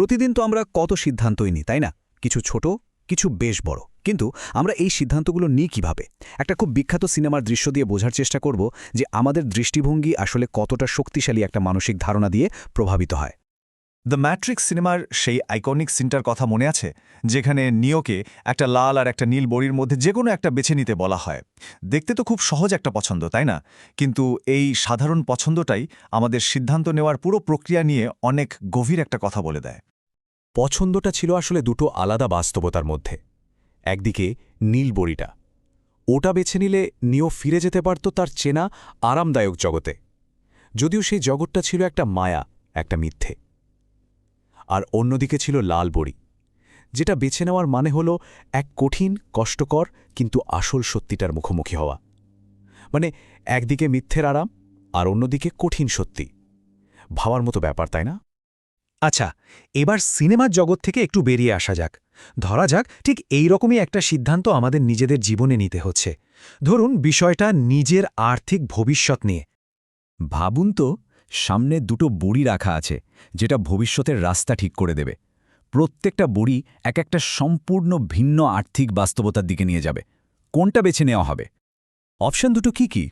প্রতিদিন তো আমরা কত সিদ্ধান্তই নিই, তাই না? কিছু ছোট, কিছু বেশ বড়। কিন্তু আমরা এই সিদ্ধান্তগুলো নিই কীভাবে? একটা খুব বিখ্যাত সিনেমার দৃশ্য দিয়ে বোঝার চেষ্টা করব যে আমাদের দৃষ্টিভঙ্গি আসলে কতটা শক্তিশালী একটা মানসিক ধারণা দিয়ে প্রভাবিত হয়। দ্য ম্যাট্রিক্স সিনেমার সেই আইকনিক সিনটার কথা মনে আছে? যেখানে নিয়োকে একটা লাল আর একটা নীল বড়ির মধ্যে যে কোনো একটা বেছে নিতে বলা হয়। দেখতে তো খুব সহজ একটা পছন্দ, তাই না? কিন্তু এই সাধারণ পছন্দটাই আমাদের সিদ্ধান্ত নেওয়ার পুরো প্রক্রিয়া নিয়ে অনেক গভীর একটা কথা বলে দেয়। পছন্দটা ছিল আসলে দুটো আলাদা বাস্তবতার মধ্যে। একদিকে নীল বড়িটা। ওটা বেছে নিলে নিও ফিরে যেতে পারত তার চেনা, আরামদায়ক জগতে। যদিও সেই জগৎটা ছিল একটা মায়া, একটা মিথ্যে। আর অন্যদিকে ছিল লাল বড়ি। যেটা বেছে নেওয়ার মানে হল এক কঠিন, কষ্টকর, কিন্তু আসল সত্যিটার মুখোমুখি হওয়া। মানে একদিকে মিথ্যের আরাম, আর অন্যদিকে কঠিন সত্যি। ভাবার মতো ব্যাপার, তাই না? আচ্ছা এবার সিনেমার জগৎ থেকে একটু বেরিয়ে আসা যাক। ধরা যাক, ঠিক এই রকমই একটা সিদ্ধান্ত আমাদের নিজেদের জীবনে নিতে হচ্ছে। ধরুন, বিষয়টা নিজের আর্থিক ভবিষ্যৎ নিয়ে। ভাবুন তো, সামনে দুটো বুড়ি রাখা আছে, যেটা ভবিষ্যতের রাস্তা ঠিক করে দেবে। প্রত্যেকটা বুড়ি এক একটা সম্পূর্ণ ভিন্ন আর্থিক বাস্তবতার দিকে নিয়ে যাবে। কোনটা বেছে নেওয়া হবে? অপশন দুটো কি কি?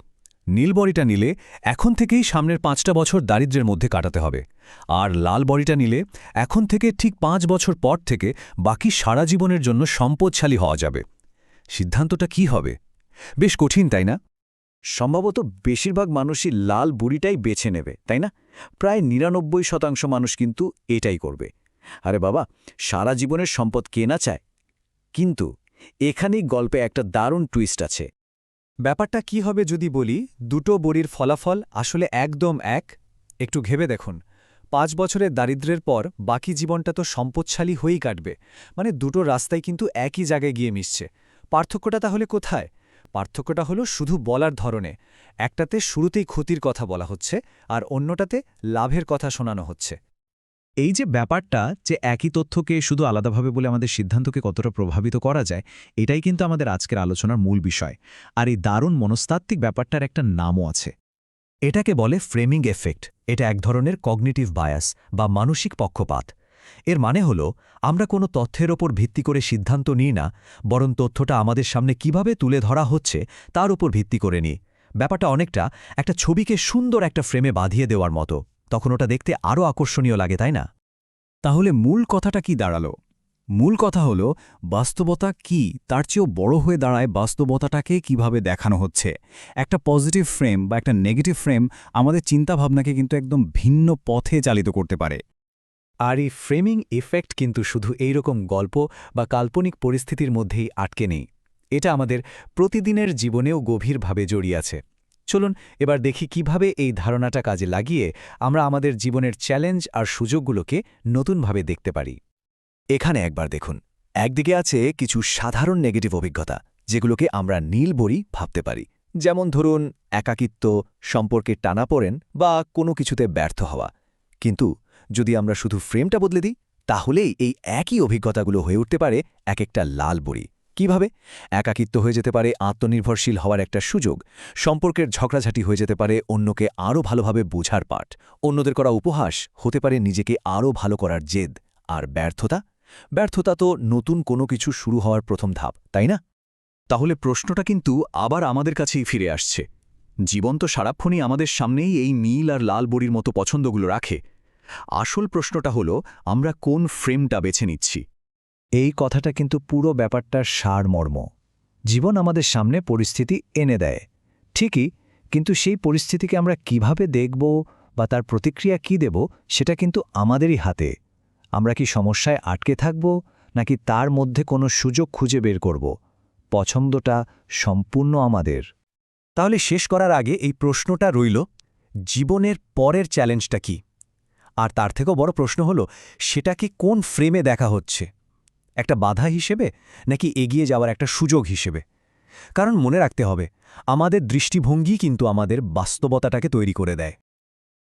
নীল বড়িটা নিলে এখন থেকেই সামনের পাঁচটা বছর দারিদ্র্যের মধ্যে কাটাতে হবে। আর লাল বড়িটা নিলে এখন থেকে ঠিক পাঁচ বছর পর থেকে বাকি সারা জীবনের জন্য সম্পদশালী হওয়া যাবে। সিদ্ধান্তটা কি হবে? বেশ কঠিন, তাই না? সম্ভবত বেশিরভাগ মানুষই লাল বুড়িটাই বেছে নেবে, তাই না? প্রায় নিরানব্বই শতাংশ মানুষ কিন্তু এটাই করবে। আরে বাবা, সারা জীবনের সম্পদ কে না চায়? কিন্তু এখানেই গল্পে একটা দারুণ টুইস্ট আছে। ব্যাপারটা কি হবে যদি বলি, দুটো বড়ির ফলাফল আসলে একদম এক। একটু ঘেবে দেখুন, পাঁচ বছরের দারিদ্র্যের পর বাকি জীবনটা তো সম্পদশালী হয়েই কাটবে। মানে দুটো রাস্তায় কিন্তু একই জায়গায় গিয়ে মিশছে। পার্থক্যটা তাহলে কোথায়? পার্থক্যটা হলো শুধু বলার ধরনে। একটাতে শুরুতেই ক্ষতির কথা বলা হচ্ছে, আর অন্যটাতে লাভের কথা শোনানো হচ্ছে। এই যে ব্যাপারটা যে একই তথ্যকে শুধু আলাদাভাবে বলে আমাদের সিদ্ধান্তকে কতটা প্রভাবিত করা যায়, এটাই কিন্তু আমাদের আজকের আলোচনার মূল বিষয়। আর এই দারুণ মনস্তাত্ত্বিক ব্যাপারটার একটা নামও আছে। এটাকে বলে ফ্রেমিং এফেক্ট। এটা এক ধরনের কগনিটিভ বায়াস বা মানসিক পক্ষপাত। এর মানে হল, আমরা কোনো তথ্যের ওপর ভিত্তি করে সিদ্ধান্ত নিই না, বরং তথ্যটা আমাদের সামনে কীভাবে তুলে ধরা হচ্ছে তার উপর ভিত্তি করে নিই। ব্যাপারটা অনেকটা একটা ছবিকে সুন্দর একটা ফ্রেমে বাঁধিয়ে দেওয়ার মতো। তখন ওটা দেখতে আরও আকর্ষণীয় লাগে, তাই না? তাহলে মূল কথাটা কি দাঁড়াল? মূল কথা হল, বাস্তবতা কি? তার চেয়েও বড় হয়ে দাঁড়ায় বাস্তবতাটাকে কীভাবে দেখানো হচ্ছে? একটা পজিটিভ ফ্রেম বা একটা নেগেটিভ ফ্রেম আমাদের চিন্তাভাবনাকে কিন্তু একদম ভিন্ন পথে চালিত করতে পারে। আর এই ফ্রেমিং ইফেক্ট কিন্তু শুধু এই রকম গল্প বা কাল্পনিক পরিস্থিতির মধ্যেই আটকে নেই। এটা আমাদের প্রতিদিনের জীবনেও গভীরভাবে জড়িয়ে আছে। চলুন এবার দেখি কীভাবে এই ধারণাটা কাজে লাগিয়ে আমরা আমাদের জীবনের চ্যালেঞ্জ আর সুযোগগুলোকে নতুনভাবে দেখতে পারি। এখানে একবার দেখুন। একদিকে আছে কিছু সাধারণ নেগেটিভ অভিজ্ঞতা, যেগুলোকে আমরা নীল বড়ি ভাবতে পারি। যেমন ধরুন, একাকিত্ব, সম্পর্কে টানাপোড়েন বা কোনো কিছুতে ব্যর্থ হওয়া। কিন্তু যদি আমরা শুধু ফ্রেমটা বদলে দিই, তাহলেই এই একই অভিজ্ঞতাগুলো হয়ে উঠতে পারে এক একটা লাল বড়ি। কীভাবে? একাকিত্ব হয়ে যেতে পারে, আত্মনির্ভরশীল হওয়ার একটা সুযোগ, সম্পর্কের ঝগড়াঝাটি হয়ে যেতে পারে, অন্যকে আরও ভালোভাবে বোঝার পাঠ, অন্যদের করা উপহাস হতে পারে নিজেকে আরও ভালো করার জেদ, আর ব্যর্থতা? ব্যর্থতা তো নতুন কোনো কিছু শুরু হওয়ার প্রথম ধাপ, তাই না? তাহলে প্রশ্নটা কিন্তু আবার আমাদের কাছেই ফিরে আসছে। জীবন তো সারাক্ষণই আমাদের সামনেই এই নীল আর লাল বড়ির মতো পছন্দগুলো রাখে। আসল প্রশ্নটা হলো, আমরা কোন ফ্রেমটা বেছে নিচ্ছি? এই কথাটা কিন্তু পুরো ব্যাপারটার সারমর্ম। জীবন আমাদের সামনে পরিস্থিতি এনে দেয়। ঠিকই, কিন্তু সেই পরিস্থিতিকে আমরা কীভাবে দেখব বা তার প্রতিক্রিয়া কি দেব, সেটা কিন্তু আমাদেরই হাতে। আমরা কি সমস্যায় আটকে থাকব, নাকি তার মধ্যে কোনো সুযোগ খুঁজে বের করব? পছন্দটা সম্পূর্ণ আমাদের। তাহলে শেষ করার আগে এই প্রশ্নটা রইল, জীবনের পরের চ্যালেঞ্জটা কি? আর তার থেকেও বড় প্রশ্ন হলো সেটাকে কোন ফ্রেমে দেখা হচ্ছে? একটা বাধা হিসেবে নাকি এগিয়ে যাওয়ার একটা সুযোগ হিসেবে? কারণ মনে রাখতে হবে, আমাদের দৃষ্টিভঙ্গি কিন্তু আমাদের বাস্তবতাটাকে তৈরি করে দেয়।